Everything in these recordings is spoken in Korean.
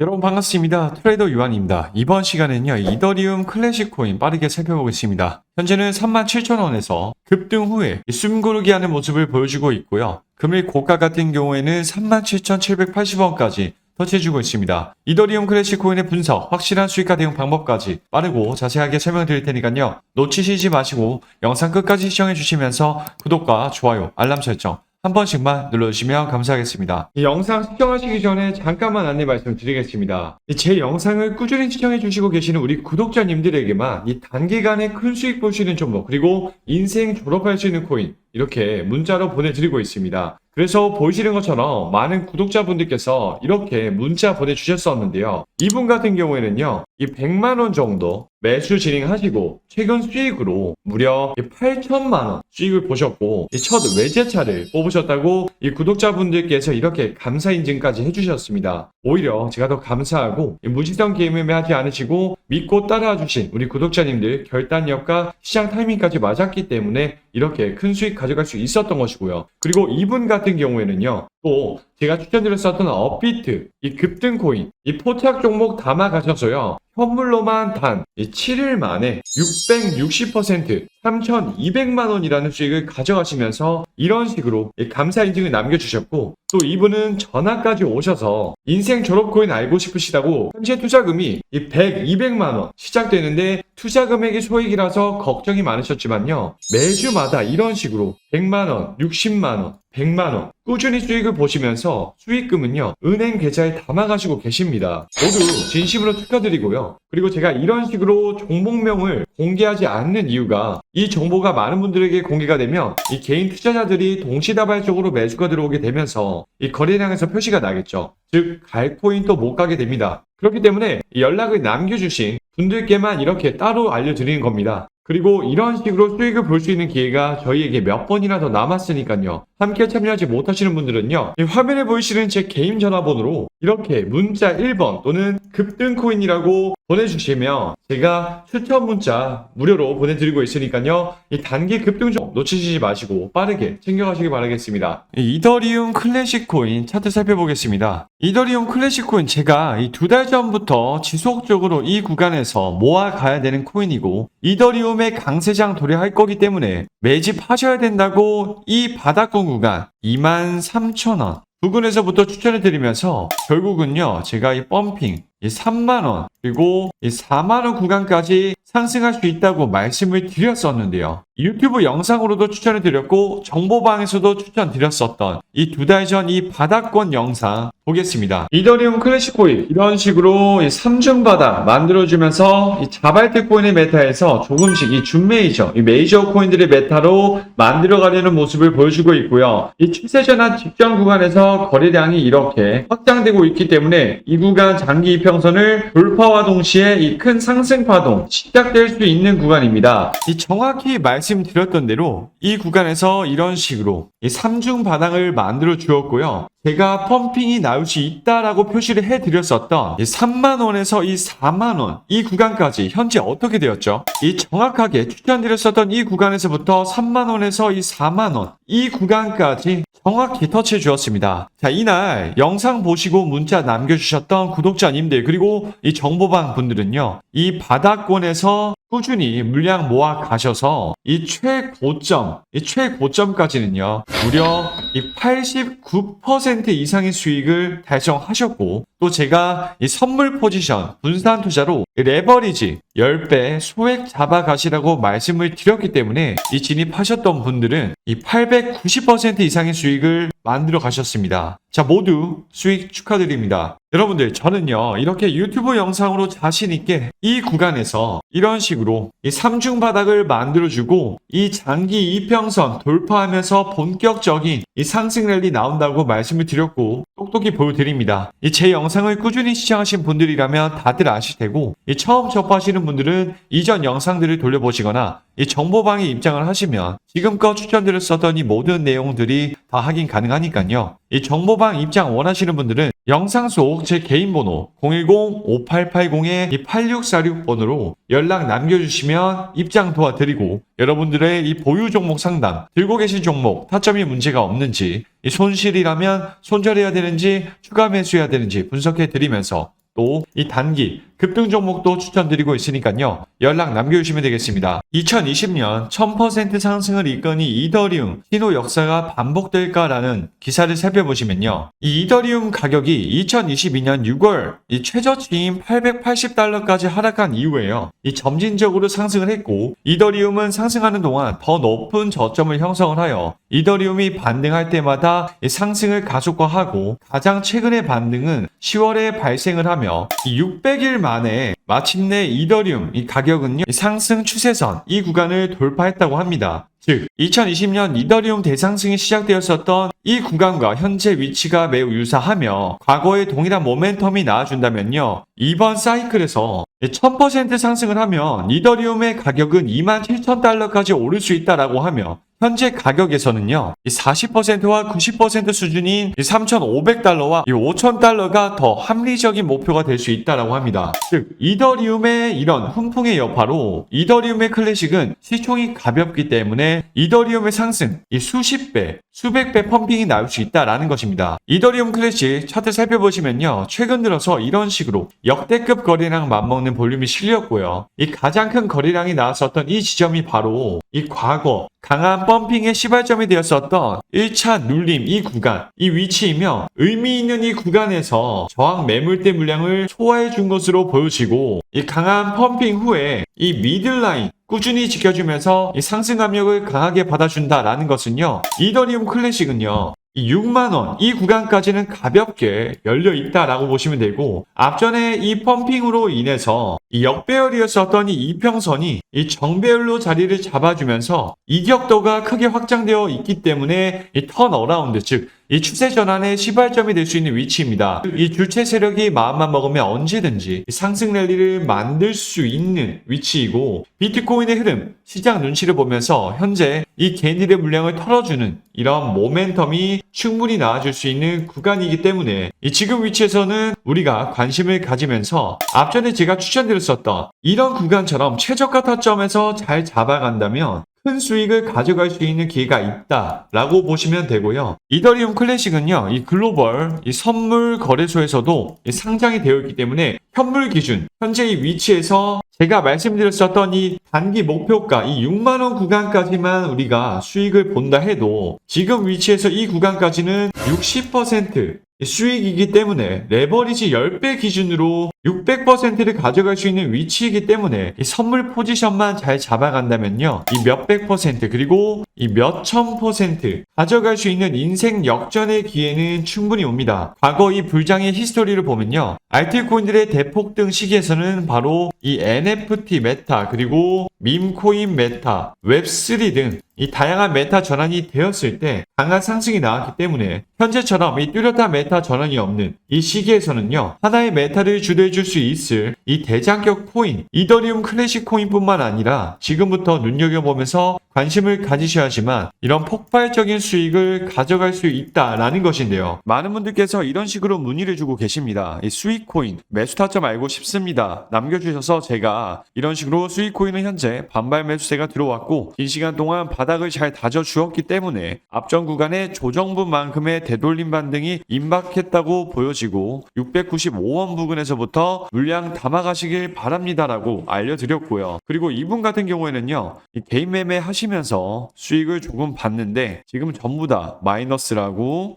여러분 반갑습니다. 트레이더 유한입니다. 이번 시간에는요, 이더리움 클래식 코인 빠르게 살펴보겠습니다. 현재는 37,000원에서 급등 후에 숨고르기 하는 모습을 보여주고 있고요. 금일 고가 같은 경우에는 37,780원까지 터치해주고 있습니다. 이더리움 클래식 코인의 분석, 확실한 수익화 대응 방법까지 빠르고 자세하게 설명드릴 테니까요. 놓치시지 마시고 영상 끝까지 시청해 주시면서 구독과 좋아요, 알람 설정 한 번씩만 눌러주시면 감사하겠습니다. 이 영상 시청하시기 전에 잠깐만 안내 말씀드리겠습니다. 제 영상을 꾸준히 시청해 주시고 계시는 우리 구독자님들에게만 이 단기간에 큰 수익 있는 종목 그리고 인생 졸업할 수 있는 코인 이렇게 문자로 보내드리고 있습니다. 그래서 보이시는 것처럼 많은 구독자분들께서 이렇게 문자 보내주셨었는데요. 이분 같은 경우에는요, 이 100만 원 정도 매수 진행하시고, 최근 수익으로 무려 8천만 원 수익을 보셨고, 이첫 외제차를 뽑으셨다고 이 구독자분들께서 이렇게 감사 인증까지 해주셨습니다. 오히려 제가 더 감사하고, 이 무지성 게임을 하지 않으시고, 믿고 따라와 주신 우리 구독자님들 결단력과 시장 타이밍까지 맞았기 때문에 이렇게 큰 수익 가져갈 수 있었던 것이고요. 그리고 이분 같은 경우에는요. 또 제가 추천드렸었던 업비트, 이 급등 코인, 이 포착 종목 담아 가셔서요. 현물로만 단 7일 만에 660% 3,200만 원이라는 수익을 가져가시면서 이런 식으로 이 감사 인증을 남겨주셨고 또 이분은 전화까지 오셔서 인생 졸업 코인 알고 싶으시다고 현재 투자금이 이 100, 200만 원 시작되는데 투자 금액이 소액이라서 걱정이 많으셨지만요 매주마다 이런 식으로 100만 원, 60만 원, 100만 원 꾸준히 수익을 보시면서 수익금은요 은행 계좌에 담아가시고 계십니다. 모두 진심으로 축하드리고요. 그리고 제가 이런 식으로 종목명을 공개하지 않는 이유가 이 정보가 많은 분들에게 공개가 되면 이 개인 투자자들이 동시다발적으로 매수가 들어오게 되면서 이 거래량에서 표시가 나겠죠. 즉 갈코인도 못 가게 됩니다. 그렇기 때문에 이 연락을 남겨주신 분들께만 이렇게 따로 알려드리는 겁니다. 그리고 이런 식으로 수익을 볼 수 있는 기회가 저희에게 몇 번이나 더 남았으니까요. 함께 참여하지 못하시는 분들은요. 이 화면에 보이시는 제 개인 전화번호로 이렇게 문자 1번 또는 급등코인이라고 보내주시면 제가 추천 문자 무료로 보내드리고 있으니까요. 이 단기 급등종 놓치시지 마시고 빠르게 챙겨가시기 바라겠습니다. 이더리움 클래식 코인 차트 살펴보겠습니다. 이더리움 클래식 코인 제가 이 두 달 전부터 지속적으로 이 구간에서 모아가야 되는 코인이고 이더리움 의 강세장 도래할 거기 때문에 매집하셔야 된다고 이 바닥권 구간 23,000원 부근에서부터 추천을 드리면서 결국은요 제가 이 펌핑 이 3만원 그리고 이 4만원 구간까지 상승할 수 있다고 말씀을 드렸었는데요. 유튜브 영상으로도 추천을 드렸고 정보방에서도 추천드렸었던 이 두 달 전 이 바닥권 영상 보겠습니다. 이더리움 클래식 코인 이런 식으로 이 3중 바닥 만들어주면서 이 자발트 코인의 메타에서 조금씩 이 준 메이저, 이 메이저 코인들의 메타로 만들어가려는 모습을 보여주고 있고요. 이 추세 전환 직전 구간에서 거래량이 이렇게 확장되고 있기 때문에 이 구간 장기 이평선을 돌파와 동시에 이 큰 상승 파동 시작될 수 있는 구간입니다. 이 정확히 말 씀드렸던 대로 이 구간에서 이런 식으로 이 3중 바닥을 만들어 주었고요. 제가 펌핑이 나올 수 있다라고 표시를 해드렸었던 이 3만원에서 이 4만원 이 구간까지 현재 어떻게 되었죠? 이 정확하게 추천드렸었던 이 구간에서부터 3만원에서 이 4만원 이 구간까지 정확히 터치해 주었습니다. 자, 이날 영상 보시고 문자 남겨주셨던 구독자님들 그리고 이 정보방 분들은요. 이 바닥권에서 꾸준히 물량 모아 가셔서 이 최고점, 이 최고점까지는요. 무려 이 89% 이상의 수익을 달성하셨고 또 제가 이 선물 포지션 분산 투자로 이 레버리지 10배 소액 잡아 가시라고 말씀을 드렸기 때문에 이 진입하셨던 분들은 이 890% 이상의 수익을 만들어 가셨습니다. 자, 모두 수익 축하드립니다. 여러분들, 저는요, 이렇게 유튜브 영상으로 자신있게 이 구간에서 이런 식으로 이 3중 바닥을 만들어주고 이 장기 이평선 돌파하면서 본격적인 이 상승 랠리 나온다고 말씀을 드렸고 똑똑히 보여드립니다. 이 제 영상을 꾸준히 시청하신 분들이라면 다들 아실 테고 이 처음 접하시는 분들은 이전 영상들을 돌려보시거나 이 정보방에 입장을 하시면 지금껏 추천드렸었던 이 모든 내용들이 다 확인 가능하니까요. 이 정보방 입장 원하시는 분들은 영상 속 제 개인 번호 010-5880-8646번으로 연락 남겨주시면 입장 도와드리고 여러분들의 이 보유 종목 상담, 들고 계신 종목 타점이 문제가 없는지 이 손실이라면 손절해야 되는지 추가 매수해야 되는지 분석해 드리면서 또 이 단기 급등 종목도 추천드리고 있으니까요. 연락 남겨주시면 되겠습니다. 2020년 1000% 상승을 이끈 이 이더리움 신호 역사가 반복될까라는 기사를 살펴보시면요. 이 이더리움 가격이 2022년 6월 이 최저치인 880달러까지 하락한 이후에요. 이 점진적으로 상승을 했고 이더리움은 상승하는 동안 더 높은 저점을 형성을 하여 이더리움이 반등할 때마다 이 상승을 가속화하고 가장 최근의 반등은 10월에 발생을 하며 600일 만에 마침내 이더리움 이 가격은요 이 상승 추세선 이 구간을 돌파했다고 합니다. 즉 2020년 이더리움 대상승이 시작되었었던 이 구간과 현재 위치가 매우 유사하며 과거의 동일한 모멘텀이 나와준다면요 이번 사이클에서 1000% 상승을 하면 이더리움의 가격은 27,000달러까지 오를 수 있다라고 하며 현재 가격에서는요, 40%와 90% 수준인 3,500달러와 5,000달러가 더 합리적인 목표가 될 수 있다라고 합니다. 즉, 이더리움의 이런 훈풍의 여파로 이더리움의 클래식은 시총이 가볍기 때문에 이더리움의 상승, 이 수십 배, 수백 배 펌핑이 나올 수 있다라는 것입니다. 이더리움 클래식 차트 살펴보시면요, 최근 들어서 이런 식으로 역대급 거래량 맞먹는 볼륨이 실렸고요. 이 가장 큰 거래량이 나왔었던 이 지점이 바로 이 과거 강한 펌핑의 시발점이 되었었던 1차 눌림 이 구간, 이 위치이며 의미 있는 이 구간에서 저항 매물대 물량을 소화해 준 것으로 보여지고 이 강한 펌핑 후에 이 미들라인 꾸준히 지켜주면서 이 상승 압력을 강하게 받아준다라는 것은요. 이더리움 클래식은요. 이 6만원, 이 구간까지는 가볍게 열려 있다라고 보시면 되고, 앞전에 이 펌핑으로 인해서 이 역배열이었었던 이 이평선이 이 정배열로 자리를 잡아주면서 이격도가 크게 확장되어 있기 때문에 이 턴 어라운드, 즉, 이 추세 전환의 시발점이 될 수 있는 위치입니다. 이 주체 세력이 마음만 먹으면 언제든지 상승 랠리를 만들 수 있는 위치이고 비트코인의 흐름, 시장 눈치를 보면서 현재 이 개인들의 물량을 털어주는 이런 모멘텀이 충분히 나와줄 수 있는 구간이기 때문에 이 지금 위치에서는 우리가 관심을 가지면서 앞전에 제가 추천드렸었던 이런 구간처럼 최저가 타점에서 잘 잡아간다면 큰 수익을 가져갈 수 있는 기회가 있다라고 보시면 되고요. 이더리움 클래식은요, 이 글로벌 이 선물 거래소에서도 이 상장이 되어 있기 때문에 현물 기준 현재 이 위치에서 제가 말씀드렸었던 이 단기 목표가 이 6만원 구간까지만 우리가 수익을 본다 해도 지금 위치에서 이 구간까지는 60% 수익이기 때문에 레버리지 10배 기준으로 600%를 가져갈 수 있는 위치이기 때문에 이 선물 포지션만 잘 잡아간다면요. 이 몇백 퍼센트 그리고 이 몇천 퍼센트 가져갈 수 있는 인생 역전의 기회는 충분히 옵니다. 과거 이 불장의 히스토리를 보면요. 알트코인들의 대폭등 시기에서는 바로 이 NFT 메타 그리고 밈코인 메타, 웹3 등 이 다양한 메타 전환이 되었을 때 강한 상승이 나왔기 때문에 현재처럼 이 뚜렷한 메타 전환이 없는 이 시기에서는요 하나의 메타를 주도해 줄 수 있을 이 대장격 코인 이더리움 클래식 코인뿐만 아니라 지금부터 눈여겨보면서 관심을 가지셔야지만 이런 폭발적인 수익을 가져갈 수 있다라는 것인데요. 많은 분들께서 이런 식으로 문의를 주고 계십니다. 이 수익 코인 매수 타점 알고 싶습니다. 남겨주셔서 제가 이런 식으로 수익 코인은 현재 반발 매수세가 들어왔고 긴 시간 동안 바닥을 잘 다져 주었기 때문에 앞전 구간에 조정분만큼의 되돌림 반등이 임박했다고 보여지고 695원 부근에서부터 물량 담아가시길 바랍니다라고 알려드렸고요. 그리고 이분 같은 경우에는요, 이 개인 매매 하시면서 수익을 조금 받는데 지금 전부 다 마이너스라고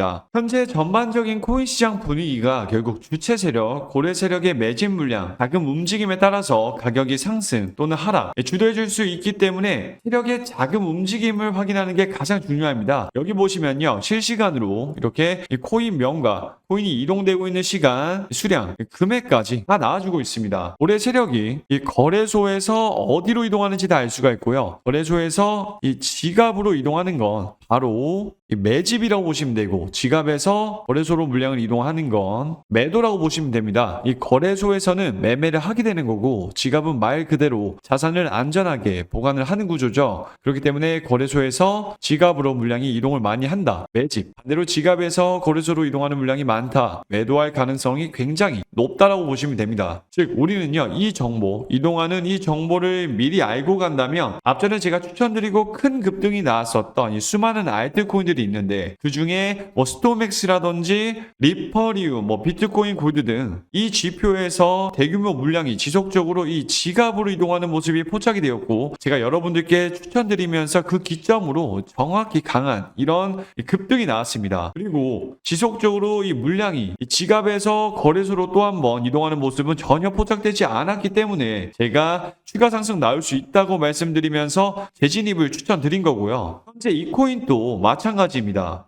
현재 전반적인 코인 시장 분위기가 결국 주체 세력, 고래 세력의 매진 물량, 자금 움직임에 따라서 가격이 상승 또는 하락 주도해 줄 수 있기 때문에 세력의 자금 움직임을 확인하는 게 가장 중요합니다. 여기 보시면요. 실시간으로 이렇게 이 코인 명과 코인이 이동되고 있는 시간, 수량, 금액까지 다 나와주고 있습니다. 올해 세력이 이 거래소에서 어디로 이동하는지 다 알 수가 있고요. 거래소에서 이 지갑으로 이동하는 건 바로 이 매집이라고 보시면 되고 지갑에서 거래소로 물량을 이동하는 건 매도라고 보시면 됩니다. 이 거래소에서는 매매를 하게 되는 거고 지갑은 말 그대로 자산을 안전하게 보관을 하는 구조죠. 그렇기 때문에 거래소에서 지갑으로 물량이 이동을 많이 한다. 매집. 반대로 지갑에서 거래소로 이동하는 물량이 많 다. 매도할 가능성이 굉장히 높다라고 보시면 됩니다. 즉 우리는요 이 정보 이동하는 이 정보를 미리 알고 간다면 앞전에 제가 추천드리고 큰 급등이 나왔었던 이 수많은 알트코인들이 있는데 그 중에 뭐 스토맥스라든지 리퍼리움, 뭐 비트코인 골드 등 이 지표에서 대규모 물량이 지속적으로 이 지갑으로 이동하는 모습이 포착이 되었고 제가 여러분들께 추천드리면서 그 기점으로 정확히 강한 이런 급등이 나왔습니다. 그리고 지속적으로 이 물 량이 이 지갑에서 거래소로 또 한 번 이동하는 모습은 전혀 포착되지 않았기 때문에 제가 추가 상승 나올 수 있다고 말씀드리면서 재진입을 추천드린 거고요. 현재 이 코인도 마찬가지입니다.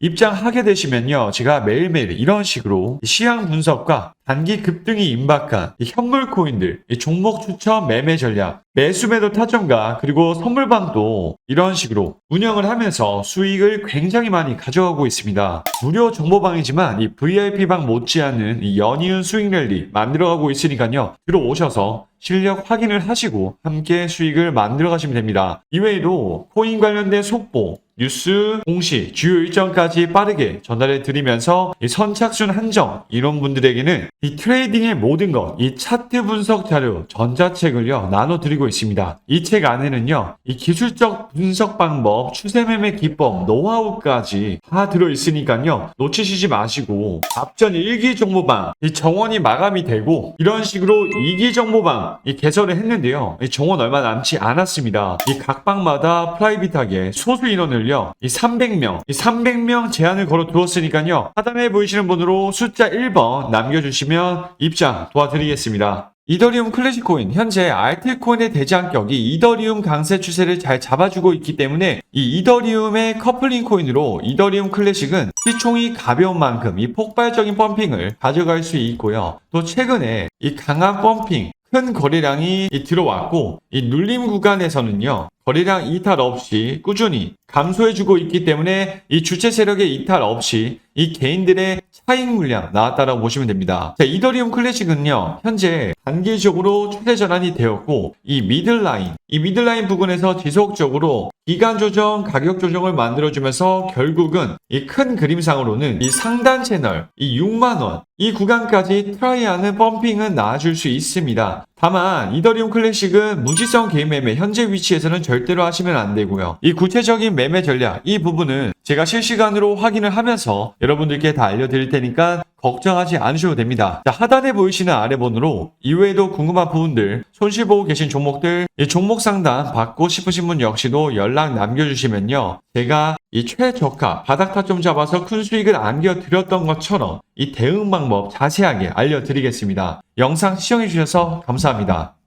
입장하게 되시면요. 제가 매일매일 이런 식으로 시향 분석과 단기 급등이 임박한 이 현물 코인들, 이 종목 추천 매매 전략, 매수 매도 타점과 그리고 선물방도 이런 식으로 운영을 하면서 수익을 굉장히 많이 가져가고 있습니다. 무료 정보방이지만 이 VIP방 못지않은 이 연이은 수익 랠리 만들어가고 있으니까요. 들어오셔서 실력 확인을 하시고 함께 수익을 만들어 가시면 됩니다. 이외에도 코인 관련된 속보, 뉴스, 공시, 주요 일정까지 빠르게 전달해 드리면서 이 선착순 한정 이런 분들에게는 이 트레이딩의 모든 것, 이 차트 분석 자료, 전자책을요 나눠 드리고 있습니다. 이 책 안에는요 이 기술적 분석 방법, 추세 매매 기법, 노하우까지 다 들어 있으니까요 놓치시지 마시고 앞전 1기 정보방 이 정원이 마감이 되고 이런 식으로 2기 정보방 이 개설을 했는데요. 이 정원 얼마 남지 않았습니다. 이 각 방마다 프라이빗하게 소수 인원을 요. 이 300명, 이 300명 제한을 걸어 두었으니까요. 하단에 보이시는 번호로 숫자 1번 남겨주시면 입장 도와드리겠습니다. 이더리움 클래식 코인 현재 알트코인의 대장격이 이더리움 강세 추세를 잘 잡아주고 있기 때문에 이 이더리움의 커플링 코인으로 이더리움 클래식은 시총이 가벼운 만큼 이 폭발적인 펌핑을 가져갈 수 있고요. 또 최근에 이 강한 펌핑 큰 거래량이 이 들어왔고 이 눌림 구간에서는요 거래량 이탈 없이 꾸준히 감소해주고 있기 때문에 이 주체 세력의 이탈 없이 이 개인들의 차익 물량 나왔다라고 보시면 됩니다. 자, 이더리움 클래식은요, 현재 단기적으로 최대 전환이 되었고, 이 미들라인, 이 미들라인 부분에서 지속적으로 기간 조정, 가격 조정을 만들어주면서 결국은 이 큰 그림상으로는 이 상단 채널, 이 6만원, 이 구간까지 트라이하는 펌핑은 나와줄 수 있습니다. 다만 이더리움 클래식은 무지성 개인 매매 현재 위치에서는 절대로 하시면 안 되고요. 이 구체적인 매매 전략 이 부분은 제가 실시간으로 확인을 하면서 여러분들께 다 알려드릴 테니까 걱정하지 않으셔도 됩니다. 자, 하단에 보이시는 아래 번호로 이외에도 궁금한 부분들, 손실 보고 계신 종목들, 이 종목 상담 받고 싶으신 분 역시도 연락 남겨주시면요. 제가 이 최저가 바닥 타점 잡아서 큰 수익을 안겨드렸던 것처럼 이 대응 방법 자세하게 알려드리겠습니다. 영상 시청해주셔서 감사합니다.